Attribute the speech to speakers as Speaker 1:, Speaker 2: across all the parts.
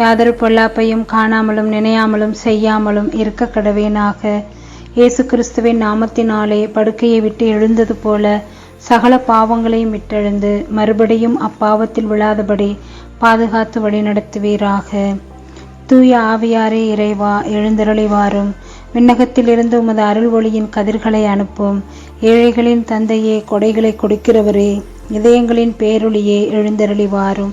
Speaker 1: யாதொரு பொல்லாப்பையும் காணாமலும் நினையாமலும் செய்யாமலும் இருக்க கடவேனாக. இயேசு கிறிஸ்துவின் நாமத்தினாலே படுக்கையை விட்டு எழுந்தது போல சகல பாவங்களையும் விட்டெழுந்து மறுபடியும் அப்பாவத்தில் விழாதபடி பாதுகாத்து வழிநடத்துவீராக. தூய ஆவியாரே இறைவா எழுந்தருளி வாரும் விண்ணகத்திலிருந்து உமது அருள் ஒளியின் கதிர்களை அனுப்பும். ஏழைகளின் தந்தையே கொடைகளை கொடுக்கிறவரே இதயங்களின் பேரொளியே எழுந்தருளி வாரும்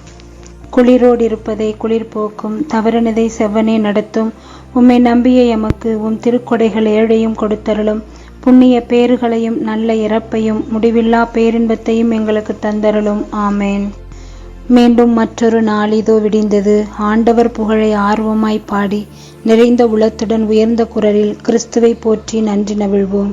Speaker 1: குளிரோடு இருப்பதை குளிர் போக்கும் தவறினதை செவ்வனே நடத்தும். உம்மை நம்பிய எமக்கு உம் திருக்கொடைகள் ஏழையும் கொடுத்தருளும். புண்ணிய பேறுகளையும் நல்ல இறப்பையும் முடிவில்லா பேரின்பத்தையும் எங்களுக்கு தந்தருளும். ஆமேன். மீண்டும் மற்றொரு நாளிதோ விடிந்தது. ஆண்டவர் புகழை ஆர்வமாய் பாடி நிறைந்த உளத்துடன் உயர்ந்த குரலில் கிறிஸ்துவை போற்றி நன்றி நவிழ்வோம்.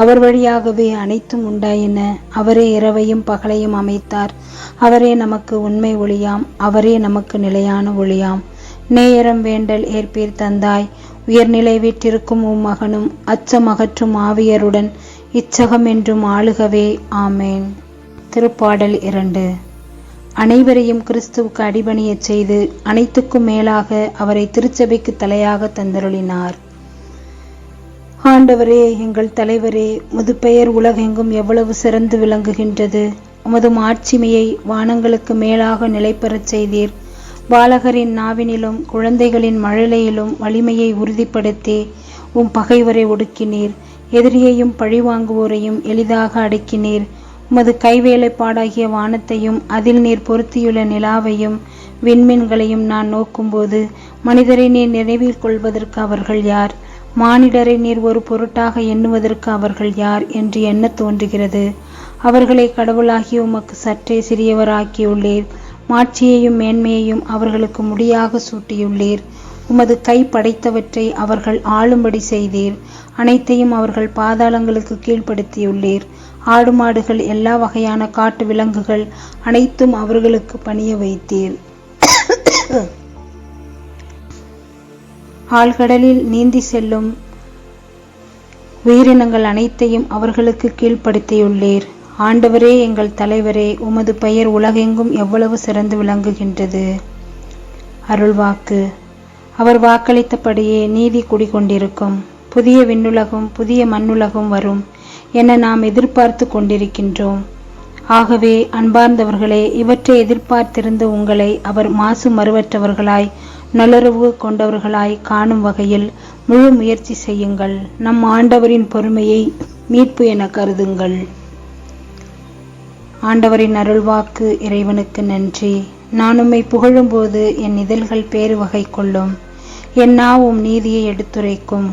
Speaker 1: அவர் வழியாகவே அனைத்தும் உண்டாயின. அவரே இரவையும் பகலையும் அமைத்தார். அவரே நமக்கு உண்மை ஒளியாம். அவரே நமக்கு நிலையான ஒளியாம். நேயரம் வேண்டல் ஏற்பீர் தந்தாய். உயர்நிலை வீற்றிருக்கும் உம் மகனும் அச்சமகற்றும் ஆவியருடன் இச்சகம் என்றும் ஆளுகவே. ஆமேன். திருப்பாடல் இரண்டு. அனைவரையும் கிறிஸ்துவுக்கு அடிபணியச் செய்து அனைத்துக்கும் மேலாக அவரை திருச்சபைக்கு தலையாக தந்தருளினார். ஆண்டவரே எங்கள் தலைவரே முது பெயர் உலகெங்கும் எவ்வளவு சிறந்து விளங்குகின்றது. உமது மாட்சிமையை வானங்களுக்கு மேலாக நிலைபெறச் செய்தீர். பாலகரின் நாவினிலும் குழந்தைகளின் மழலையிலும் வலிமையை உறுதிப்படுத்தி உம் பகைவரை ஒடுக்கினீர். எதிரியையும் பழிவாங்குவோரையும் எளிதாக அடக்கினீர். உமது கைவேலைப்பாடாகிய வானத்தையும் அதில் நீர் பொருத்தியுள்ள நிலாவையும் விண்மீன்களையும் நான் நோக்கும்போது மனிதரை நீர் நினைவில் கொள்வதற்கு அவர்கள் யார்? மானிடரை நீர் ஒரு பொருட்டாக எண்ணுவதற்கு அவர்கள் யார் என்று எண்ண தோன்றுகிறது. அவர்களை கடவுளாகி உமக்கு சற்றே சிறியவராக்கியுள்ளீர். மாட்சியையும் மேன்மையையும் அவர்களுக்கு முடியாக சூட்டியுள்ளீர். உமது கை படைத்தவற்றை அவர்கள் ஆளும்படி செய்தீர். அனைத்தையும் அவர்கள் பாதாளங்களுக்கு கீழ்ப்படுத்தியுள்ளீர். ஆடு மாடுகள் எல்லா வகையான காட்டு விலங்குகள் அனைத்தும் அவர்களுக்கு பணிய வைத்தீர். ஆழ்கடலில் நீந்தி செல்லும் உயிரினங்கள் அனைத்தையும் அவர்களுக்கு கீழ்ப்படுத்தியுள்ளீர். ஆண்டவரே எங்கள் தலைவரே உமது பெயர் உலகெங்கும் எவ்வளவு சிறந்து விளங்குகின்றது. அருள்வாக்கு. அவர் வாக்களித்தபடியே நீதி குடிகொண்டிருக்கும். புதிய விண்ணுலகம் புதிய மண்ணுலகம் வரும் என நாம் எதிர்பார்த்து கொண்டிருக்கின்றோம். ஆகவே அன்பார்ந்தவர்களே இவற்றை எதிர்பார்த்திருந்த உங்களை அவர் மாசு மறுவற்றவர்களாய் நல்லுறவு கொண்டவர்களாய் காணும் வகையில் முழு முயற்சி செய்யுங்கள். நம் ஆண்டவரின் பொறுமையை மீட்பு என கருதுங்கள். ஆண்டவரின் அருள்வாக்கு இறைவனுக்கு நன்றி. நான் உம்மை புகழும்போது என் இதழ்கள் பேறு வகை கொள்ளும். என் நாவும் நீதியை எடுத்துரைக்கும்.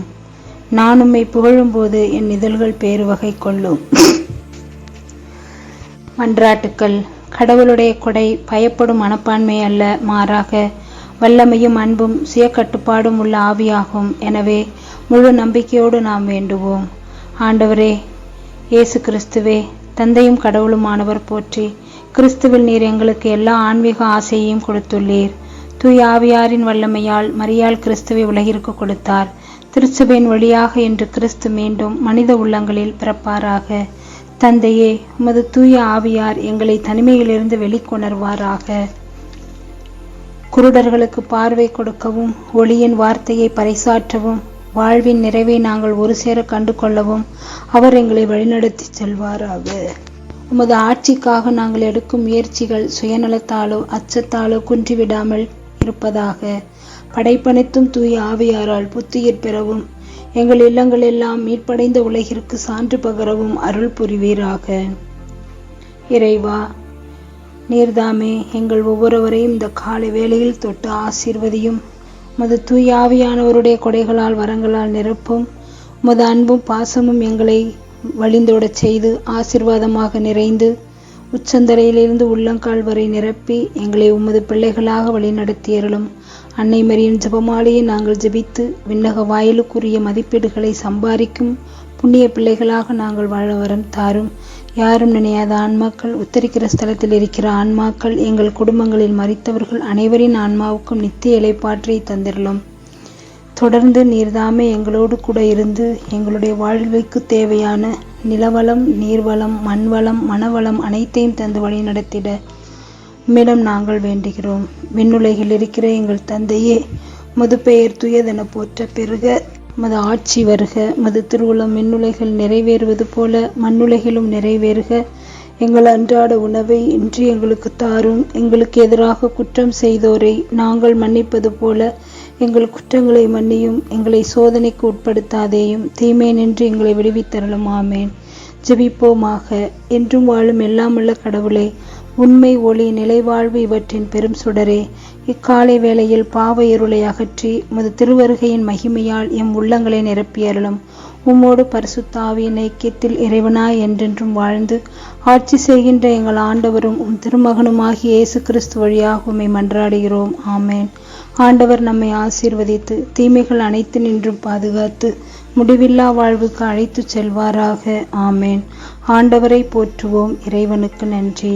Speaker 1: நான் உம்மை புகழும்போது என் இதழ்கள் பேறு வகை கொள்ளும். மன்றாட்டுக்கள். கடவுளுடைய கொடை பயப்படும் மனப்பான்மை அல்ல மாறாக வல்லமையும் அன்பும் சுய கட்டுப்பாடும் உள்ள ஆவியாகும். எனவே முழு நம்பிக்கையோடு நாம் வேண்டுவோம். ஆண்டவரே இயேசு கிறிஸ்துவே தந்தையும் கடவுளுமானவர் போற்றி கிறிஸ்துவில் நீர் எங்களுக்கு எல்லா ஆன்மீக ஆசையையும் கொடுத்துள்ளீர். தூய் ஆவியாரின் வல்லமையால் மரியாள் கிறிஸ்துவை உலகிற்கு கொடுத்தார். திருச்சபையின் வழியாக இன்று கிறிஸ்து மீண்டும் மனித உள்ளங்களில் பிறப்பாராக. தந்தையே உமது தூய ஆவியார் எங்களை தனிமையிலிருந்து வெளிக்கொணர்வாராக. குருடர்களுக்கு பார்வை கொடுக்கவும் ஒளியின் வார்த்தையை பறைசாற்றவும் வாழ்வின் நிறைவை நாங்கள் ஒரு சேர கண்டு கொள்ளவும் அவர் எங்களை வழிநடத்தி செல்வாராக. உமது ஆட்சிக்காக நாங்கள் எடுக்கும் முயற்சிகள் சுயநலத்தாலோ அச்சத்தாலோ குன்றிவிடாமல் இருப்பதாக. படைப்பனைத்தும் தூய ஆவியாரால் புத்துயிர் பெறவும் எங்கள் இல்லங்கள் எல்லாம் மீட்படைந்த உலகிற்கு சான்று பகரவும் அருள் புரிவீராக. இறைவா நீர்தாமே எங்கள் ஒவ்வொருவரையும் இந்த காலை வேளையில் தொட்டு ஆசீர்வதியும். மது தூய ஆவியானவருடைய கொடைகளால் வரங்களால் நிரப்பும். உமது அன்பும் பாசமும் எங்களை வழிந்தோடச் செய்து ஆசீர்வாதமாக நிறைந்து உச்சந்தரையிலிருந்து உள்ளங்கால் வரை நிரப்பி எங்களை உமது பிள்ளைகளாக வழிநடத்தியருளும். அன்னை மரியின் ஜபமாலையை நாங்கள் ஜெபித்து விண்ணக வாயிலுக்குரிய மதிப்பீடுகளை சம்பாதிக்கும். புண்ணிய பிள்ளைகளாக நாங்கள் வாழ வரம் தாரும். யாரும் நினையாத ஆன்மாக்கள் உத்தரிக்கிற ஸ்தலத்தில் இருக்கிற ஆன்மாக்கள் எங்கள் குடும்பங்களில் மறித்தவர்கள் அனைவரின் ஆன்மாவுக்கும் நித்திய இலைப்பாற்றை தந்திரலும். தொடர்ந்து நீர்தாமே எங்களோடு கூட இருந்து எங்களுடைய வாழ்வுக்கு தேவையான நிலவளம் நீர்வளம் மண்வளம் மனவளம் அனைத்தையும் தந்து வழி நடத்திட உம்மிடம் நாங்கள் வேண்டுகிறோம். விண்ணுலகில் இருக்கிற எங்கள் தந்தையே மது துயதென போற்ற பெருக மது ஆட்சி வருக மது திருவுளம் மின்னுலைகள் நிறைவேறுவது போல மண்ணுலைகளும் நிறைவேறுக. எங்கள் அன்றாட உணவை இன்று எங்களுக்கு தாரும் எங்களுக்கு எதிராக குற்றம் செய்தோரை நாங்கள் மன்னிப்பது போல எங்கள் குற்றங்களை மன்னியும் எங்களை சோதனைக்கு உட்படுத்தாதேயும் தீமை நின்று எங்களை விடுவித்தரலும் ஆமேன். ஜெபிப்போமாக. என்றும் வாழும் எல்லாமுள்ள கடவுளே உண்மை ஒளி நிலைவாழ்வு இவற்றின் பெரும் சுடரே. இக்காலை வேளையில் பாவ இருளை அகற்றி உமது திருவருகையின் மகிமையால் எம் உள்ளங்களை நிரப்பியருளும் உம்மோடு பரிசுத்தாவியின் ஐக்கியத்தில் இறைவனாய் என்றென்றும் வாழ்ந்து ஆட்சி செய்கின்ற எங்கள் ஆண்டவரும் உம் திருமகனுமாகிய இயேசு கிறிஸ்து வழியாக உம்மை மன்றாடுகிறோம். ஆமேன். ஆண்டவர் நம்மை ஆசீர்வதித்து தீமைகள் அனைத்து நின்றும் பாதுகாத்து முடிவில்லா வாழ்வுக்கு அழைத்துச் செல்வாராக. ஆமேன். ஆண்டவரை போற்றுவோம். இறைவனுக்கு நன்றி.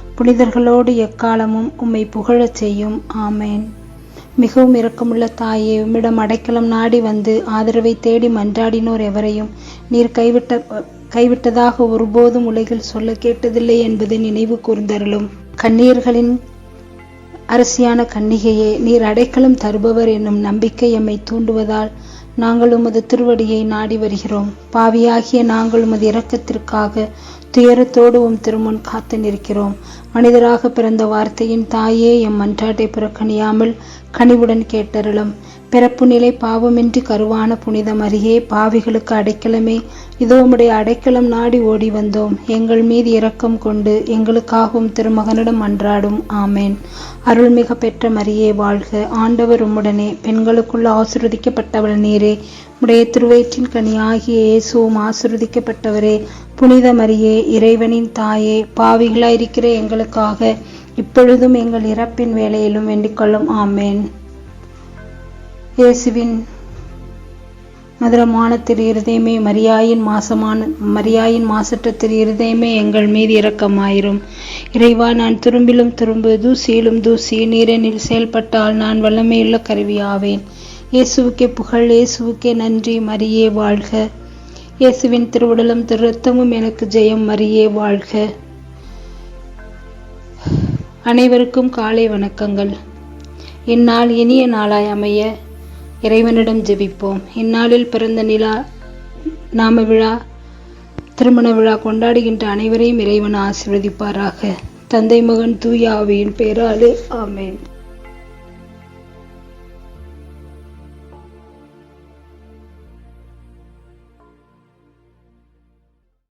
Speaker 1: புனிதர்களோடு எக்காலமும் உம்மை புகழச் செய்யும். ஆமேன். மிகவும் இரக்கமுள்ள தாயே உம்மிடம் அடைக்கலம் நாடி வந்து ஆதரவை தேடி மன்றாடினோர் எவரையும் நீர் கைவிட்ட கைவிட்டதாக ஒருபோதும் உலகில் சொல்ல கேட்டதில்லை என்பதை நினைவு கூர்ந்தருளும். கண்ணீர்களின் அரசியான கன்னிகையே நீர் அடைக்கலம் தருபவர் என்னும் நம்பிக்கை எம்மை தூண்டுவதால் நாங்கள் உமது திருவடியை நாடி வருகிறோம். பாவியாகிய நாங்கள் உமது இரக்கத்திற்காக துயரத்தோடு உம் திருமுன் காத்து நிற்கிறோம். மனிதராக பிறந்த வார்த்தையின் தாயே எம் மன்றாட்டை புறக்கணியாமல் கனிவுடன் கேட்டருளும். பிறப்பு நிலை பாவமின்றி கருவான புனிதம் அருகே பாவிகளுக்கு அடைக்கலமே. இதோ உம்முடைய அடைக்கலம் நாடி ஓடி வந்தோம். எங்கள் மீது இரக்கம் கொண்டு எங்களுக்காகவும் திருமகனிடம் அன்றாடும். ஆமேன். அருள்மிக பெற்ற மரியே வாழ்க. ஆண்டவர் உம்முடனே. பெண்களுக்குள்ள ஆசிர்வதிக்கப்பட்டவள் நீரே. உடைய திருவயிற்றின் கனியாகிய இயேசுவும் ஆசிர்வதிக்கப்பட்டவரே புனித மரியே இறைவனின் தாயே பாவிகளாயிருக்கிற எங்களுக்காக இப்பொழுதும் எங்கள் இறப்பின் வேலையிலும் வேண்டிக்கொள்ளும் ஆமேன். இயேசுவின் மதுரமான திரு இருதயமே மரியாயின் மாசமான மரியாயின் மாசற்ற திரு இருதயமே எங்கள் மீது இரக்கமாயிரும். இறைவா நான் துரும்பிலும் துரும்பு தூசியிலும் தூசி நீரெனில் செயல்பட்டால் நான் வல்லமையுள்ள கருவியாவேன். இயேசுவுக்கே புகழ் இயேசுவுக்கே நன்றி மரியே வாழ்க. இயேசுவின் திருவுடலும் திருத்தமும் எனக்கு ஜெயம் மரியே வாழ்க. அனைவருக்கும் காலை வணக்கங்கள். இந்நாள் இனிய நாளாய் அமைய இறைவனிடம் ஜெபிப்போம். இந்நாளில் பிறந்த நிலா நாம விழா திருமண விழா கொண்டாடுகின்ற அனைவரையும் இறைவன் ஆசிர்வதிப்பாராக. தந்தை மகன் தூயாவியின் பேராலே ஆமேன்.